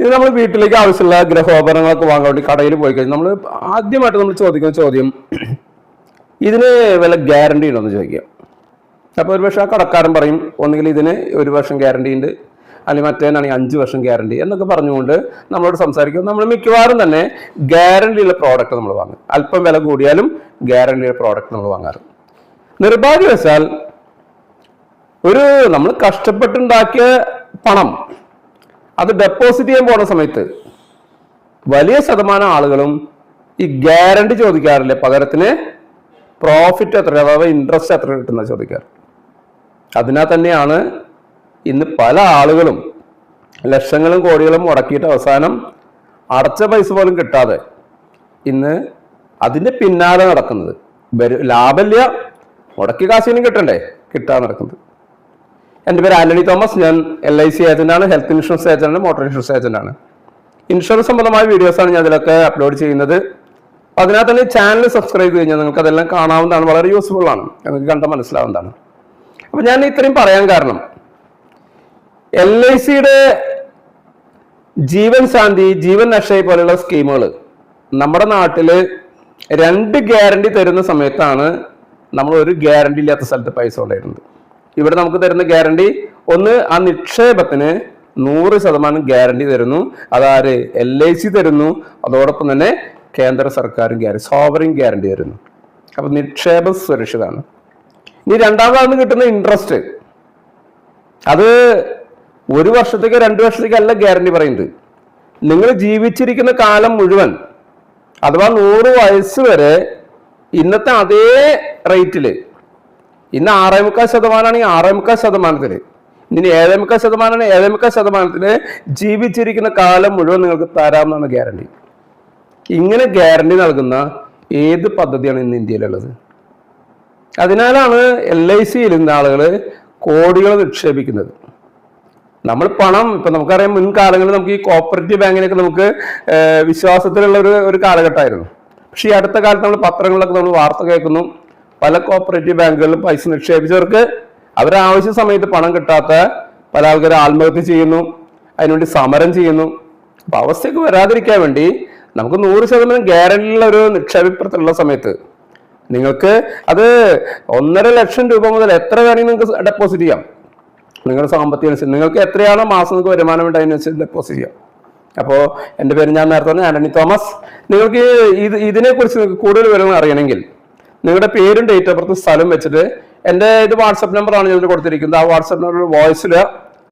ഇത് നമ്മൾ വീട്ടിലേക്ക് ആവശ്യമുള്ള ഗ്രഹോപകരണങ്ങളൊക്കെ വാങ്ങാൻ വേണ്ടി കടയിൽ പോയി കഴിഞ്ഞാൽ നമ്മൾ ആദ്യമായിട്ട് നമ്മൾ ചോദിക്കുന്ന ചോദ്യം ഇതിന് വല്ല ഗ്യാരണ്ടി ഉണ്ടോ എന്ന് ചോദിക്കുക അപ്പോൾ ഒരു പക്ഷേ ആ കടക്കാരൻ പറയും ഒന്നുകിൽ ഇതിന് ഒരു വർഷം ഗ്യാരണ്ടി ഉണ്ട് അല്ലെങ്കിൽ മറ്റേനാണെങ്കിൽ അഞ്ച് വർഷം ഗ്യാരണ്ടി എന്നൊക്കെ പറഞ്ഞുകൊണ്ട് നമ്മളോട് സംസാരിക്കും. നമ്മൾ മിക്കവാറും തന്നെ ഗ്യാരണ്ടിയുള്ള പ്രോഡക്റ്റ് നമ്മൾ വാങ്ങും. അല്പം വില കൂടിയാലും ഗ്യാരണ്ടി ഉള്ള പ്രോഡക്റ്റ് നമ്മൾ വാങ്ങാറ്. നിർഭാഗ്യവശാൽ ഒരു നമ്മൾ കഷ്ടപ്പെട്ടുണ്ടാക്കിയ പണം അത് ഡെപ്പോസിറ്റ് ചെയ്യാൻ പോണ സമയത്ത് വലിയ ശതമാനം ആളുകളും ഈ ഗ്യാരണ്ടി ചോദിക്കാറില്ല? പകരത്തിന് പ്രോഫിറ്റ് എത്ര അഥവാ ഇൻട്രസ്റ്റ് എത്ര കിട്ടുന്ന ചോദിക്കാറ്. അതിനാൽ തന്നെയാണ് ഇന്ന് പല ആളുകളും ലക്ഷങ്ങളും കോടികളും മുടക്കിയിട്ട് അവസാനം അടച്ച പൈസ പോലും കിട്ടാതെ ഇന്ന് അതിന്റെ പിന്നാലെ നടക്കുന്നത്. ലാഭമില്ല. മുടക്കി കാശിനും കിട്ടണ്ടേ? കിട്ടാൻ നടക്കുന്നത്. എന്റെ പേര് ആന്റണി തോമസ്. ഞാൻ എൽ ഐ സി ഏജന്റാണ് ഹെൽത്ത് ഇൻഷുറൻസ് ഏജന്റാണ് മോട്ടോർ ഇൻഷുറൻസ് ഏജന്റാണ് ഇൻഷുറൻസ് സംബന്ധമായ വീഡിയോസാണ് ഞാൻ അതിലൊക്കെ അപ്ലോഡ് ചെയ്യുന്നത്. അതിനകത്ത് തന്നെ ചാനൽ സബ്സ്ക്രൈബ് ചെയ്ത് കഴിഞ്ഞാൽ നിങ്ങൾക്ക് അതെല്ലാം കാണാവുന്നതാണ്. വളരെ യൂസ്ഫുൾ ആണ്. നിങ്ങൾക്ക് കണ്ട മനസ്സിലാവുന്നതാണ്. അപ്പം ഞാൻ ഇത്രയും പറയാൻ കാരണം എൽ ഐ സിയുടെ ജീവൻ ശാന്തി ജീവൻ രക്ഷയെ പോലെയുള്ള സ്കീമുകൾ നമ്മുടെ നാട്ടിൽ രണ്ട് ഗ്യാരണ്ടി തരുന്ന സമയത്താണ് നമ്മൾ ഒരു ഗ്യാരണ്ടി ഇല്ലാത്ത സ്ഥലത്ത് പൈസ കൊണ്ടിരുന്നത് ഇവിടെ നമുക്ക് തരുന്ന ഗ്യാരണ്ടി ഒന്ന് ആ നിക്ഷേപത്തിന് നൂറ് ശതമാനം ഗ്യാരണ്ടി തരുന്നു. അതാര് എൽ ഐ സി തരുന്നു. അതോടൊപ്പം തന്നെ കേന്ദ്ര സർക്കാരും ഗ്യാരണ്ടി സോവറിൻ ഗ്യാരണ്ടി തരുന്നു. അപ്പൊ നിക്ഷേപം സുരക്ഷിതമാണ് ഇനി രണ്ടാമതാണ് കിട്ടുന്ന ഇൻട്രസ്റ്റ് അത് ഒരു വർഷത്തേക്ക് രണ്ട് വർഷത്തേക്ക് അല്ല ഗ്യാരണ്ടി പറയുന്നത്. നിങ്ങൾ ജീവിച്ചിരിക്കുന്ന കാലം മുഴുവൻ അഥവാ നൂറ് വയസ്സ് വരെ ഇന്നത്തെ അതേ റേറ്റിൽ ഇന്ന് ആറേ മുക്കാൽ ശതമാനമാണെങ്കിൽ ആറേ മുക്കാൽ ശതമാനത്തിൽ. ഇനി ഏഴേ മുക്കാൽ ശതമാനമാണ് ഏഴേ മുക്കാൽ ശതമാനത്തിൽ ജീവിച്ചിരിക്കുന്ന കാലം മുഴുവൻ നിങ്ങൾക്ക് തരാമെന്നാണ് ഗ്യാരണ്ടി. ഇങ്ങനെ ഗ്യാരണ്ടി നൽകുന്ന ഏത് പദ്ധതിയാണ് ഇന്ന് ഇന്ത്യയിലുള്ളത്? അതിനാലാണ് എൽ ഐ സിയിൽ ഇന്ന് ആളുകൾ കോടികൾ നിക്ഷേപിക്കുന്നത്. നമ്മൾ പണം ഇപ്പൊ നമുക്കറിയാം മുൻകാലങ്ങളിൽ നമുക്ക് ഈ കോപ്പറേറ്റീവ് ബാങ്കിനൊക്കെ നമുക്ക് വിശ്വാസത്തിലുള്ള ഒരു ഒരു കാലഘട്ടമായിരുന്നു. പക്ഷേ ഈ അടുത്ത കാലത്ത് നമ്മൾ പത്രങ്ങളിലൊക്കെ നമ്മൾ വാർത്ത കേൾക്കുന്നു. പല കോപ്പറേറ്റീവ് ബാങ്കുകളിലും പൈസ നിക്ഷേപിച്ചവർക്ക് അവരെ ആവശ്യ സമയത്ത് പണം കിട്ടാത്ത പല ആൾക്കാർ ആത്മഹത്യ ചെയ്യുന്നു അതിനുവേണ്ടി സമരം ചെയ്യുന്നു. അപ്പൊ അവസ്ഥയ്ക്ക് വരാതിരിക്കാൻ വേണ്ടി നമുക്ക് നൂറ് ശതമാനം ഗ്യാരണ്ടിയുള്ള ഒരു നിക്ഷേപത്തിലുള്ള സമയത്ത് നിങ്ങൾക്ക് അത് ഒന്നര ലക്ഷം രൂപ മുതൽ എത്ര വേണമെങ്കിൽ നിങ്ങൾക്ക് ഡെപ്പോസിറ്റ് ചെയ്യാം. നിങ്ങളുടെ സാമ്പത്തിക അനുസരിച്ച് നിങ്ങൾക്ക് എത്രയാണോ മാസം നിങ്ങൾക്ക് വരുമാനം ഉണ്ട് അതിനനുസരിച്ച് ഡെപ്പോസിറ്റ് ചെയ്യാം. അപ്പോൾ എന്റെ പേര് ഞാൻ നേരത്തെ പറഞ്ഞ ആന്റണി തോമസ്. നിങ്ങൾക്ക് ഇത് ഇതിനെക്കുറിച്ച് നിങ്ങൾക്ക് കൂടുതൽ വിവരങ്ങൾ അറിയണമെങ്കിൽ നിങ്ങളുടെ പേരും ഡേറ്റ് ഓഫ് ബർത്ത് സ്ഥലം വെച്ചിട്ട് എന്റെ ഇത് വാട്സപ്പ് നമ്പറാണ് ഞാൻ കൊടുത്തിരിക്കുന്നത്. ആ വാട്സപ്പ് നമ്പർ വോയിസിൽ